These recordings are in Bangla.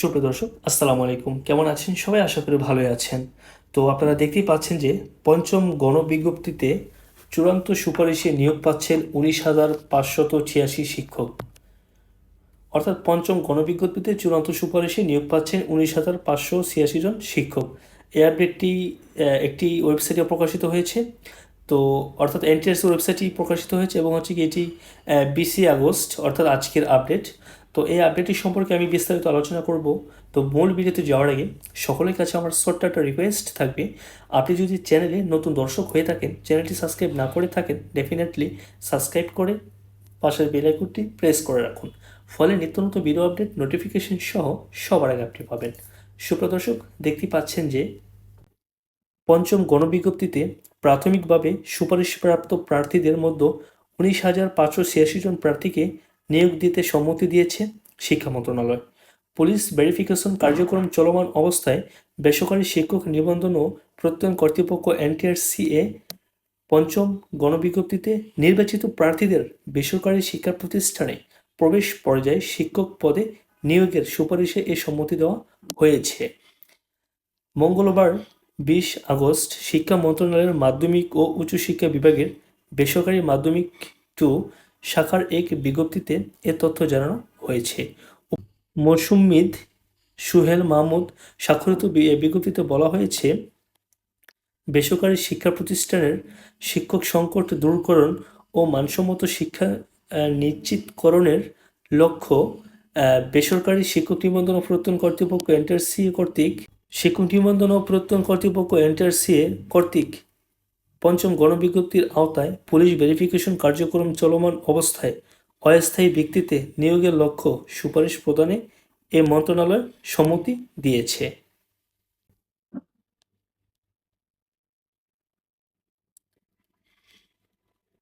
সুপ্রিয় দর্শক, আসসালামু আলাইকুম। কেমন আছেন সবাই? আশা করি ভালোই আছেন। তো আপনারা দেখতেই পাচ্ছেন যে পঞ্চম গণবিজ্ঞপ্তিতে চূড়ান্ত সুপারিশে নিয়োগ পাচ্ছেন উনিশ হাজার পাঁচশত ছিয়াশি শিক্ষক। অর্থাৎ পঞ্চম গণবিজ্ঞপ্তিতে চূড়ান্ত সুপারিশে নিয়োগ পাচ্ছেন উনিশ হাজার পাঁচশো ছিয়াশি জন শিক্ষক। এই আপডেটটি একটি ওয়েবসাইটে প্রকাশিত হয়েছে। তো, অর্থাৎ এনটিএস ওয়েবসাইটটি প্রকাশিত হয়েছে এবং হচ্ছে কি এটি বিসি আগস্ট, অর্থাৎ আজকের আপডেট। তো এই আপডেটটি সম্পর্কে আমি বিস্তারিত আলোচনা করব। তো মূল ভিডিওতে যাওয়ার আগে সকলের কাছে আমার ছোট্ট একটা রিকোয়েস্ট থাকবে। আপনি যদি চ্যানেলে নতুন দর্শক হয়ে থাকেন চ্যানেলটি সাবস্ক্রাইব না করে থাকেন ডেফিনেটলি সাবস্ক্রাইব করে পাশের বেল আইকনটি প্রেস করে রাখুন। ফলে নিত্য নতুন ভিডিও আপডেট নোটিফিকেশন সহ সবার আগে আপনি পাবেন। সুপ্রদর্শক দেখতে পাচ্ছেন যে পঞ্চম গণবিজ্ঞপ্তিতে প্রাথমিকভাবে সুপারিশপ্রাপ্ত প্রার্থীদের মধ্যে উনিশ হাজার পাঁচশো ছিয়াশি জন প্রার্থীকে নিয়োগ দিতে সম্মতি দিয়েছে শিক্ষা মন্ত্রণালয়। পুলিশ ভেরিফিকেশন কার্যক্রম চলমান অবস্থায় বেসরকারি শিক্ষক নিবন্ধন ও প্রত্যয়ন কর্তৃপক্ষ এনটিআরসিএ পঞ্চম গণবিজ্ঞপ্তিতে নির্বাচিত প্রার্থীদের বেসরকারি শিক্ষা প্রতিষ্ঠানে প্রবেশ পর্যায়ে শিক্ষক পদে নিয়োগের সুপারিশে এ সম্মতি দেওয়া হয়েছে। মঙ্গলবার বিশ আগস্ট শিক্ষা মন্ত্রণালয়ের মাধ্যমিক ও উচ্চশিক্ষা বিভাগের বেসরকারি মাধ্যমিক টু শাখার এক বিজ্ঞপ্তিতে এ তথ্য জানানো হয়েছে। মৌসুমিদ সুহেল মাহমুদ স্বাক্ষরিত বিজ্ঞপ্তিতে বলা হয়েছে, বেসরকারি শিক্ষা প্রতিষ্ঠানের শিক্ষক সংকট দূরকরণ ও মানসম্মত শিক্ষা নিশ্চিতকরণের লক্ষ্য বেসরকারি শিক্ষক নিবন্ধন ও প্রত্যয়ন কর্তৃপক্ষ এন্টারসিএ কর্তৃক, শিক্ষক নিবন্ধন ও প্রত্যয়ন কর্তৃপক্ষ এন্টারসিএ কর্তৃক পঞ্চম গণবিজ্ঞপ্তির আওতায় পুলিশ ভেরিফিকেশন কার্যক্রম চলমান অবস্থায় অস্থায়ী ব্যক্তিতে নিয়োগের লক্ষ্য সুপারিশ প্রদানে এ মন্ত্রণালয় সম্মতি দিয়েছে।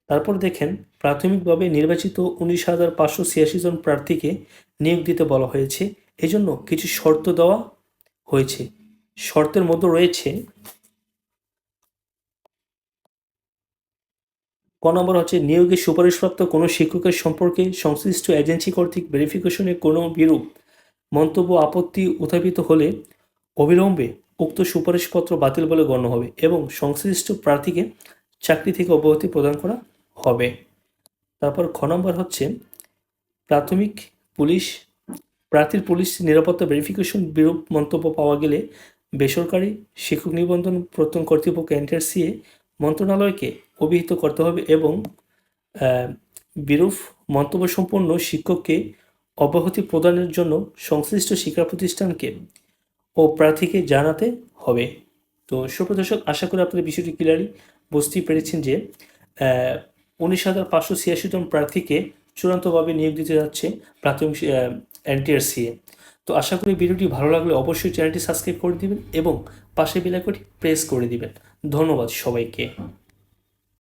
তারপর দেখেন, প্রাথমিকভাবে নির্বাচিত উনিশ হাজার পাঁচশো ছিয়াশি জন প্রার্থীকে নিয়োগ দিতে বলা হয়েছে। এজন্য কিছু শর্ত দেওয়া হয়েছে। শর্তের মধ্যে রয়েছে ক নম্বর হচ্ছে নিয়োগে সুপারিশপ্রাপ্ত কোনো শিক্ষকের সম্পর্কে সংশ্লিষ্ট এজেন্সি কর্তৃক ভেরিফিকেশনে কোনো বিরূপ মন্তব্য, আপত্তি উত্থাপিত হলে অবিলম্বে উক্ত সুপারিশপত্র বাতিল বলে গণ্য হবে এবং সংশ্লিষ্ট প্রার্থীকে চাকরি থেকে অব্যাহতি প্রদান করা হবে। তারপর খ নম্বর হচ্ছে প্রাথমিক পুলিশ, প্রার্থীর পুলিশ নিরাপত্তা ভেরিফিকেশন বিরূপ মন্তব্য পাওয়া গেলে বেসরকারি শিক্ষক নিবন্ধন প্রত্যয়ন কর্তৃপক্ষ এনটিআরসিএ মন্ত্রণালয়কে অভিহিত করতে হবে এবং বিরূপ মন্তব্য সম্পন্ন শিক্ষককে অব্যাহতি প্রদানের জন্য সংশ্লিষ্ট শিক্ষা প্রতিষ্ঠানকে ও প্রার্থীকে জানাতে হবে। তো সুপ্রদর্শক আশা করি আপনাদের বিষয়টি ক্লিয়ারলি বুঝতেই পেরেছেন যে উনিশ হাজার পাঁচশো ছিয়াশি জন প্রার্থীকে চূড়ান্তভাবে নিয়োগ দিতে যাচ্ছে প্রাথমিক এনটিআরসিএ তো আশা করি ভিডিওটি ভালো লাগলে অবশ্যই চ্যানেলটি সাবস্ক্রাইব করে দিবেন এবং পাশে বেলাইকনটি প্রেস করে দিবেন। ধন্যবাদ সবাইকে।